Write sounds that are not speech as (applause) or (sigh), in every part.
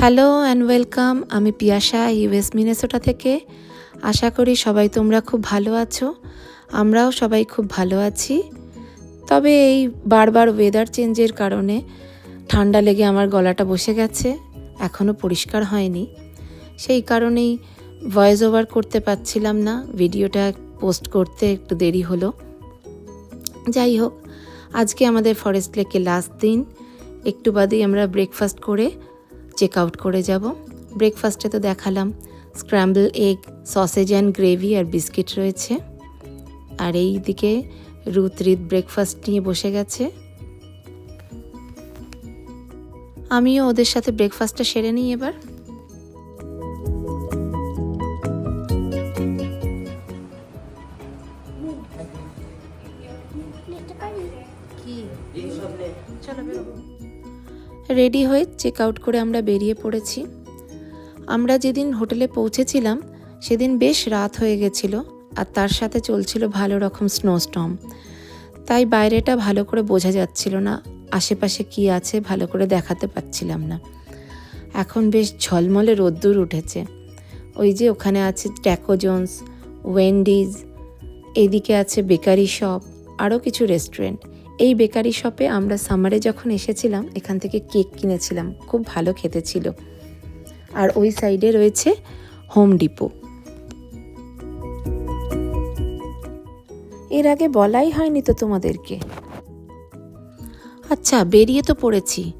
Hello and welcome আমি Piyasa US Minnesota থেকে। আশা করি সবাই তোমরা খুব ভালো আছো, আমরাও সবাই খুব ভালো আছি। তবে এই বারবার ওয়েদার চেঞ্জের কারণে ঠান্ডা লেগে আমার গলাটা বসে গেছে এখনও পরিষ্কার হয়নি। সেই কারণেই ভয়েস ওভার করতে পারছিলাম না ভিডিওটা পোস্ট করতে একটু দেরি হলো। যাই হোক, আজকে আমাদের ফরেস্ট লেকে লাস্ট দিন, একটু বাদেই আমরা ব্রেকফাস্ট করে চেক আউট করে যাব। ব্রেকফাস্টে তো দেখালাম। Scramble egg sausage and gravy R biscuit রয়েছে। আর এই দিকে রুথ রিত ব্রেকফাস্ট নিয়ে বসে গেছে। আমিও ওদের সাথে ব্রেকফাস্টটা সেরে নিই এবার। রেডি হয়ে চেক আউট করে আমরা বেরিয়ে পড়েছি। আমরা যেদিন হোটেলে পৌঁছেছিলাম, সেদিন বেশ রাত হয়ে গেছিল আর তার সাথে চলছিল ভালো রকম স্নোস্টর্ম তাই বাইরেটা ভালো করে বোঝা যাচ্ছিল না, আশেপাশে কি আছে ভালো করে দেখাতে পাচ্ছিলাম না। এখন বেশ ঝলমলে রোদ্দুর উঠেছে। ওই যে ওখানে আছে ট্যাকো জোন্স ওয়েন্ডিজ এদিকে আছে বেকারি শপ আরও কিছু রেস্টুরেন্ট এই বেকারি শপে আমরা সামারে যখন এসেছিলাম, এখান থেকে কেক কিনেছিলাম। খুব ভালো খেতে ছিল। আর ওই সাইডে রয়েছে হোম ডিপো। এর আগে বলাই হয়নি তো তোমাদেরকে? আচ্ছা বেরিয়ে তো পড়েছি।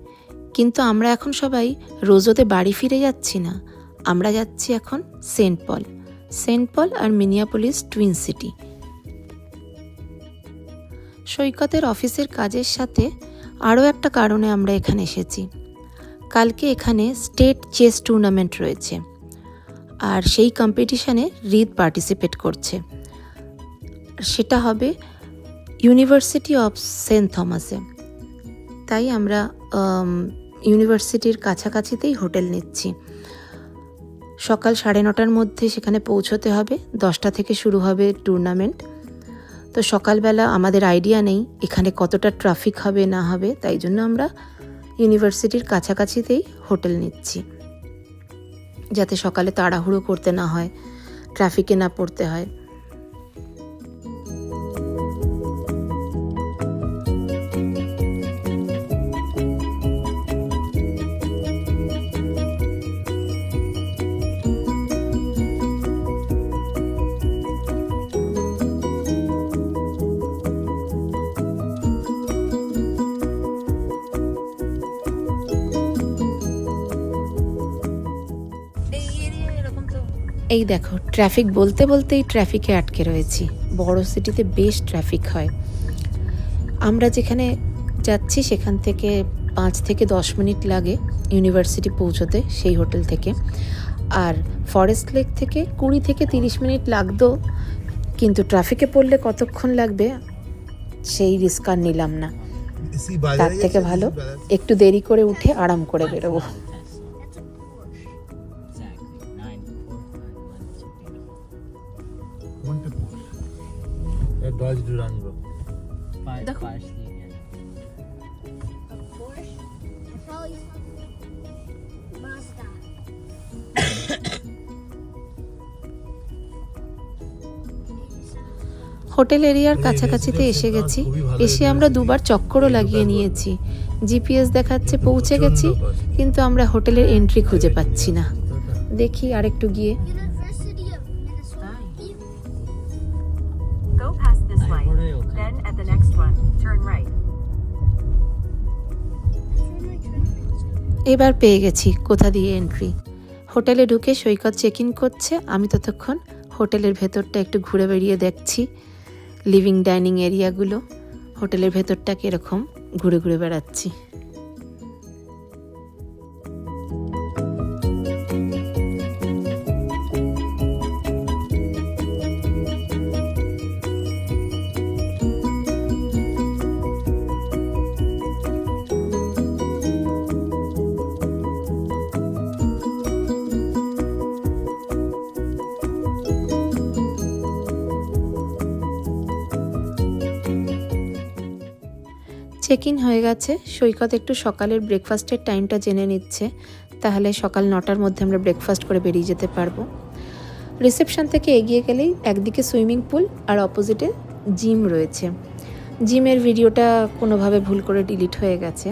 কিন্তু আমরা এখন সবাই রোজোতে বাড়ি ফিরে যাচ্ছি না। আমরা যাচ্ছি এখন সেন্ট পল। সেন্ট পল আর মিনিয়াপোলিস টুইন সিটি। সৈকতের অফিসের কাজের সাথে আরও একটা কারণে আমরা এখানে এসেছি। কালকে এখানে স্টেট চেস টুর্নামেন্ট রয়েছে আর সেই কম্পিটিশানে রিদ পার্টিসিপেট করছে। সেটা হবে ইউনিভার্সিটি অফ সেন্ট থমাসে। তাই আমরা ইউনিভার্সিটির কাছাকাছিতেই হোটেল নিচ্ছি। সকাল সাড়ে নটার মধ্যে সেখানে পৌঁছতে হবে, দশটা থেকে শুরু হবে টুর্নামেন্ট। তো সকালবেলা আমাদের আইডিয়া নেই এখানে কতটা ট্রাফিক হবে, না হবে, তাই জন্য আমরা ইউনিভার্সিটির কাছাকাছিতেই হোটেল নিচ্ছি। যাতে সকালে তাড়াহুড়ো করতে না হয় ট্রাফিকে না পড়তে হয়। এই দেখো ট্রাফিক বলতে বলতেই ট্রাফিকে আটকে রয়েছি। বড় সিটিতে বেশ ট্রাফিক হয়। আমরা যেখানে যাচ্ছি সেখান থেকে পাঁচ থেকে দশ মিনিট লাগে ইউনিভার্সিটি পৌঁছতে সেই হোটেল থেকে। আর ফরেস্ট লেক থেকে কুড়ি থেকে তিরিশ মিনিট লাগতো কিন্তু ট্রাফিকে পড়লে কতক্ষণ লাগবে সেই রিস্ক আর নিলাম না। তার থেকে ভালো একটু দেরি করে উঠে আরাম করে বেরোবো। (laughs) এটা ডজ ডুরাঙ্গো দেখো। Porsche? Probably Mazda. হোটেল এরিয়ার কাছাকাছিতে এসে গেছি। এসে আমরা দুবার চক্করও লাগিয়ে নিয়েছি। জিপিএস দেখাচ্ছে পৌঁছে গেছি কিন্তু আমরা হোটেলের এন্ট্রি খুঁজে পাচ্ছি না। দেখি আরেকটু গিয়ে। At the next one, turn right. এবার পেয়ে গেছি কোথা দিয়ে এন্ট্রি হোটেলে ঢুকে সৈকত চেক ইন করছে আমি ততক্ষণ হোটেলের ভেতরটা একটু ঘুরে বেরিয়ে দেখছি লিভিং ডাইনিং এরিয়াগুলো হোটেলের ভেতরটা কীরকম? ঘুরে ঘুরে বেড়াচ্ছি। চেক ইন হয়ে গেছে। সৈকত একটু সকালের ব্রেকফাস্টের টাইমটা জেনে নিচ্ছে। তাহলে সকাল নটার মধ্যে আমরা ব্রেকফাস্ট করে বেরিয়ে যেতে পারব। রিসেপশন থেকে এগিয়ে গেলেই একদিকে সুইমিং পুল আর অপোজিটে জিম রয়েছে। জিমের ভিডিওটা কোনোভাবে ভুল করে ডিলিট হয়ে গেছে।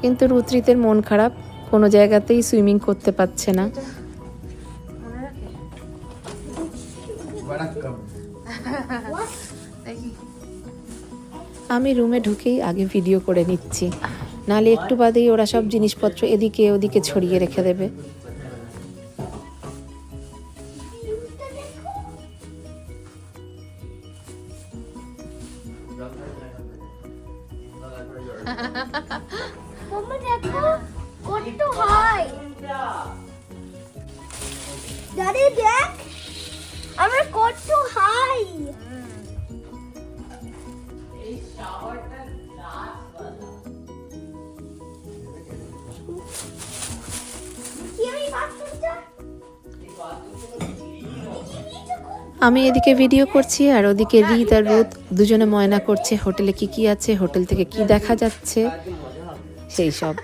কিন্তু রুদ্রিতের মন খারাপ, কোনো জায়গাতেই সুইমিং করতে পারছে না। আমি রুমে ঢুকেই আগে ভিডিও করে নিচ্ছি। নালে একটু বাদেই ওরা সব জিনিসপত্র এদিকে ওদিকে ছড়িয়ে রেখে দেবে। কত হাই আমি এদিকে ভিডিও করছি আর ওদিকে রিত আর রোদ দুজনে ময়না করছে হোটেলে কি কি আছে হোটেল থেকে কি দেখা যাচ্ছে সেই সব।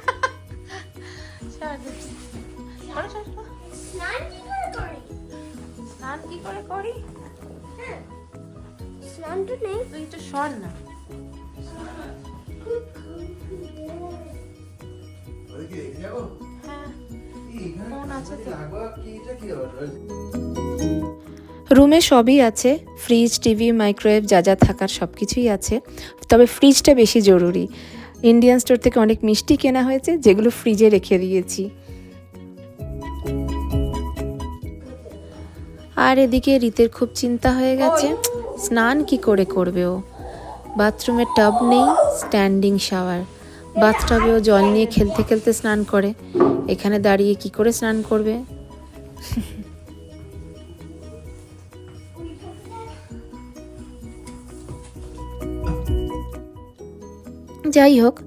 স্নান কি করে করি? স্নান কি করে করি হ্যাঁ। স্নান তো নেই। তুই একটু সর না। রুমে সবই আছে ফ্রিজ টিভি মাইক্রোওয়েভ যা যা থাকার সব কিছুই আছে। তবে ফ্রিজটা বেশি জরুরি। ইন্ডিয়ান স্টোর থেকে অনেক মিষ্টি কেনা হয়েছে, যেগুলো ফ্রিজে রেখে দিয়েছি। আর এদিকে রীতের খুব চিন্তা হয়ে গেছে, স্নান কি করে করবে ও? বাথরুমে টাব নেই স্ট্যান্ডিং শাওয়ার বাথটাবেও জল নিয়ে খেলতে খেলতে স্নান করে। এখানে দাঁড়িয়ে কি করে স্নান করবে? যাই হোক,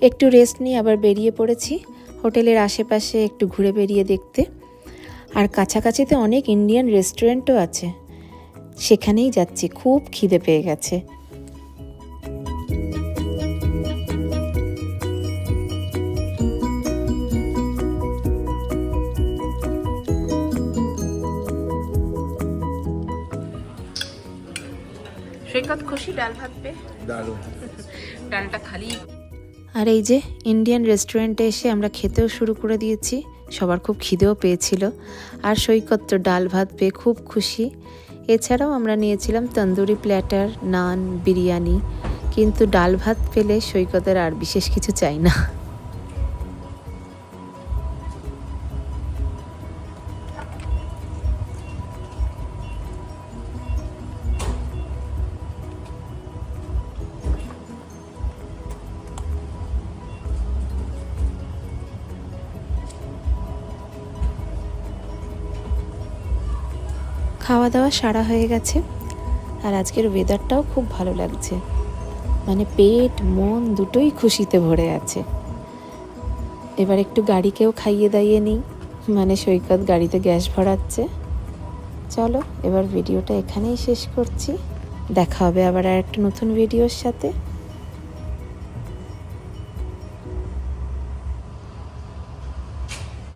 একটু রেস্ট নিয়ে আবার বেরিয়ে পড়েছি। হোটেলের আশেপাশে একটু ঘুরে বেরিয়ে দেখতে। আর কাছাকাছিতে অনেক ইন্ডিয়ান রেস্টুরেন্টও আছে। সেখানেই যাচ্ছি, খুব খিদে পেয়ে গেছে। সৈকত খুশি ডাল ভাত পেয়ে দারুণ। ডালটা খালি। আর এই যে ইন্ডিয়ান রেস্টুরেন্টে এসে আমরা খেতেও শুরু করে দিয়েছি সবার খুব খিদেও পেয়েছিল। আর সৈকত তো ডাল ভাত পেয়ে খুব খুশি। এছাড়াও আমরা নিয়েছিলাম তন্দুরি প্ল্যাটার নান বিরিয়ানি। কিন্তু ডাল ভাত পেলে সৈকতের আর বিশেষ কিছু চাই না। খাওয়া দাওয়া সারা হয়ে গেছে। আর আজকের ওয়েদারটাও খুব ভালো লাগছে। মানে পেট, মন দুটোই খুশিতে ভরে আছে। এবার একটু গাড়িকেও খাইয়ে দাইয়ে নিই। মানে সৈকত গাড়িতে গ্যাস ভরাচ্ছে। চলো, এবার ভিডিওটা এখানেই শেষ করছি। দেখা হবে আবার আর একটা নতুন ভিডিওর সাথে।